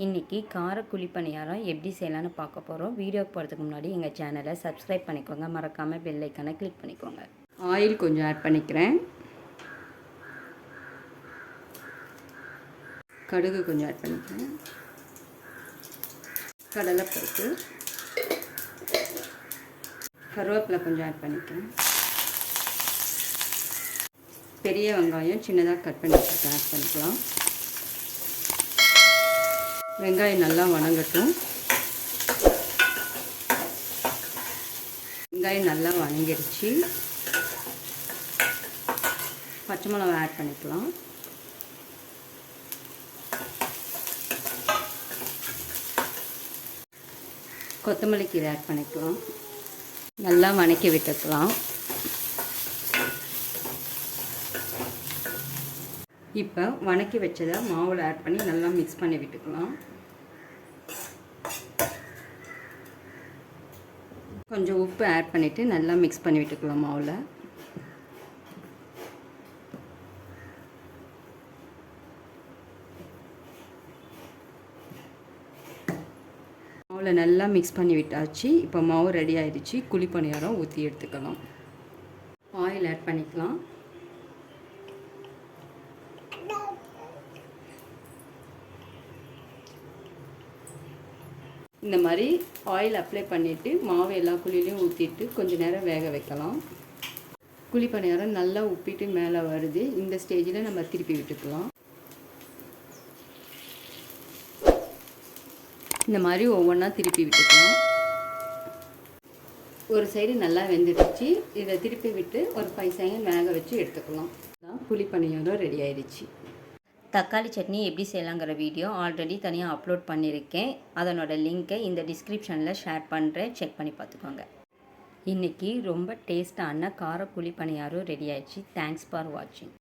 இன்றைக்கி கார குழி பணியாரம் எப்படி செய்யலான்னு பார்க்க போகிறோம் வீடியோ போகிறதுக்கு முன்னாடி எங்கள் சேனலை சப்ஸ்கிரைப் பண்ணிக்கோங்க. மறக்காமல் பெல்லைக்கான கிளிக் பண்ணிக்கோங்க. ஆயில் கொஞ்சம் ஆட் பண்ணிக்கிறேன். கடுகு கொஞ்சம் ஆட் பண்ணிக்கிறேன். கடலைப்பருப்பு. கருவேப்பிலை கொஞ்சம் ஆட் பண்ணிக்கிறேன். பெரிய வெங்காயம் சின்னதாக கட் பண்ணி ஆட் பண்ணிக்கலாம். வெங்காயம் நல்லா வணங்கட்டும். வெங்காயம் நல்லா வணங்கிடுச்சு. பச்சை மிளகா ஆட் பண்ணிக்கலாம். கொத்தமல்லி கீரை ஆட் பண்ணிக்கலாம். நல்லா வணக்கி விட்டுக்கலாம். இப்போ வணக்கி வச்சதை மாவில் ஆட் பண்ணி நல்லா மிக்ஸ் பண்ணி விட்டுக்கலாம். கொஞ்சம் உப்பு ஆட் பண்ணிவிட்டு நல்லா மிக்ஸ் பண்ணி விட்டுக்கலாம் மாவில். மாவில் நல்லா மிக்ஸ் பண்ணி விட்டாச்சு. இப்போ மாவு ரெடி ஆயிடுச்சு. குழி பணியாரம் ஊற்றி எடுத்துக்கலாம். ஆயில் ஆட் பண்ணிக்கலாம். இந்த மாதிரி ஆயில் அப்ளை பண்ணிவிட்டு மாவு எல்லா குழிலையும் ஊற்றிட்டு கொஞ்சம் நேரம் வேக வைக்கலாம். குழி பணியாரம் நல்லா உப்பிட்டு மேலே வருது. இந்த ஸ்டேஜில் நம்ம திருப்பி விட்டுக்கலாம். இந்த மாதிரி ஒவ்வொன்றா திருப்பி விட்டுக்கலாம். ஒரு சைடு நல்லா வெந்துடுச்சு. இதை திருப்பி விட்டு ஒரு ஃபைவ் செகண்ட் வேக வச்சு எடுத்துக்கலாம். புளி பணியாரம் ரெடி ஆயிடுச்சு. தக்காளி சட்னி எப்படி செய்யலாங்கிற வீடியோ ஆல்ரெடி தனியாக அப்லோட் பண்ணியிருக்கேன். அதனோட லிங்க்கை இந்த டிஸ்கிரிப்ஷனில் ஷேர் பண்ணுறேன் செக் பண்ணி பார்த்துக்கோங்க. இன்றைக்கி ரொம்ப டேஸ்ட்டான கார பணியாரம் ரெடி ஆயிடுச்சு. தேங்க்ஸ் ஃபார் வாட்சிங்